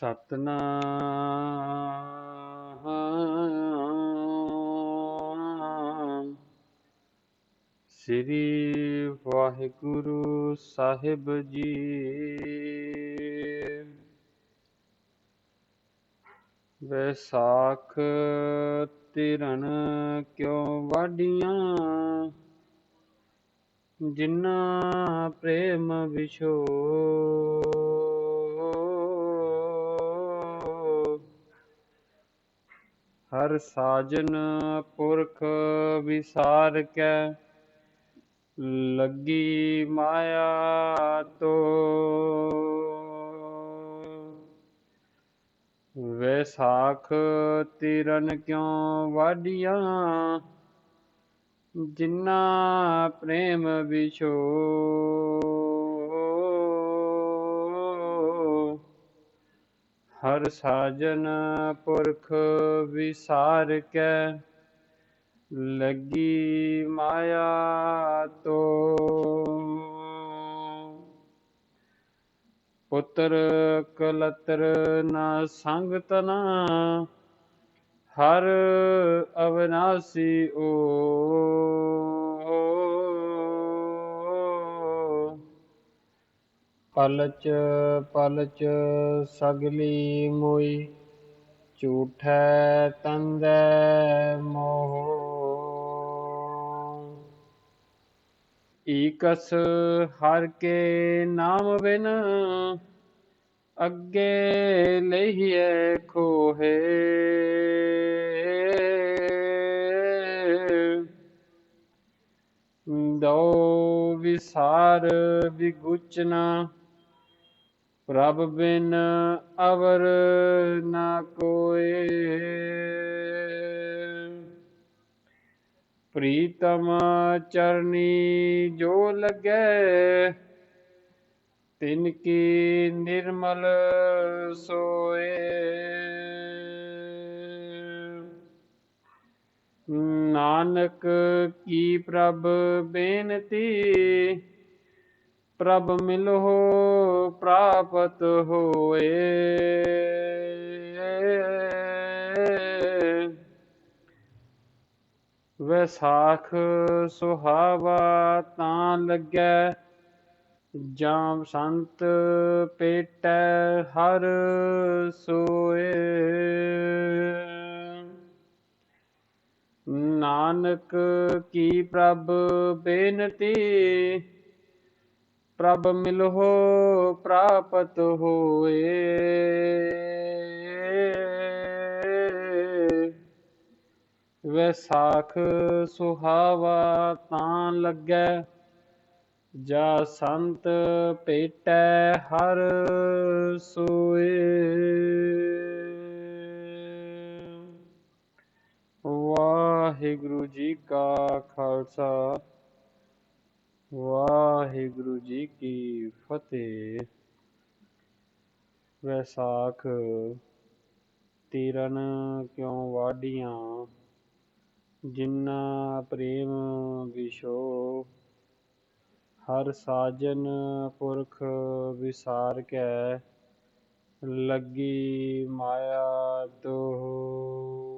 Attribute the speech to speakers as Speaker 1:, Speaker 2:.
Speaker 1: ਸਤਨਾਮ। ਸ੍ਰੀ ਵਾਹਿਗੁਰੂ ਸਾਹਿਬ ਜੀ। ਵੈਸਾਖ ਤਿਰਨ ਕਿਉ ਵਾਡੀਆਂ ਜਿਨ੍ਹਾਂ ਪ੍ਰੇਮ ਵਿਛੋ ਹਰ ਸਾਜਨ ਪੁਰਖ ਵਿਸਾਰ ਕੈ, ਲੱਗੀ ਮਾਇਆ ਤੋ। ਵੈਸਾਖ ਤਿਰਨ ਕਿਉ ਵਾਡੀਆਂ ਜਿਨ੍ਹਾਂ ਪ੍ਰੇਮ ਵਿਛੋ। ਹਰ ਸਾਜਨ ਪੁਰਖ ਵਿਸਾਰ ਕੈ, ਲੱਗੀ ਮਾਇਆ ਤੋ। ਪੁੱਤਰ ਕਲਤਰ ਨਾ ਸੰਗ ਤਨਾ ਹਰ ਅਵਨਾਸੀ ਓ। ਪਲਚ ਪਲਚ ਸਗਲੀ ਮੋਈ, ਝੂਠੈ ਤੰਦੈ ਮੋਹ। ਈਕਸ ਹਰ ਕੇ ਨਾਮ ਬਿਨ, ਅੱਗੇ ਲਈਏ ਖੋਹੇ। ਦੋ ਵਿਸਾਰ ਵਿਗੁਚਨਾ, ਪ੍ਰਭ ਬਿਨ ਅਵਰ ਨਾ ਕੋਏ। ਪ੍ਰੀਤਮ ਚਰਨੀ ਜੋ ਲਗੈ, ਤਿਨ ਕੀ ਨਿਰਮਲ ਸੋਏ। ਨਾਨਕ ਕੀ ਪ੍ਰਭ ਬੇਨਤੀ? ਪ੍ਰਭ ਮਿਲੋ ਪ੍ਰਾਪਤ ਹੋਏ। ਵੈਸਾਖ ਸੁਹਾਵਾ ਤਾਂ ਲੱਗੈ, ਜਾਂ ਸੰਤ ਪੇਟੈ ਹਰ ਸੋਏ। ਨਾਨਕ ਕੀ ਪ੍ਰਭ ਬੇਨਤੀ? ਪ੍ਰਭ ਮਿਲਹੋ ਪ੍ਰਾਪਤ ਹੋਏ। ਵੈਸਾਖ ਸੁਹਾਵਾ ਤਾਂ ਲੱਗੈ, ਜਾ ਸੰਤ ਭੇਟੈ ਹਰ ਸੋਏ। ਵਾਹਿਗੁਰੂ ਜੀ ਕਾ ਖਾਲਸਾ। ਵਾਹਿਗੁਰੂ ਜੀ ਕੀ ਫਤਿਹ। ਵੈਸਾਖ, ਤੀਰਨ ਕਿਉ ਵਾਡੀਆਂ ਜਿਨ੍ਹਾਂ ਪ੍ਰੇਮ ਵਿਸ਼ੋ ਹਰ ਸਾਜਨ ਪੁਰਖ ਵਿਸਾਰ ਕੈ ਲੱਗੀ ਮਾਇਆ ਤੋ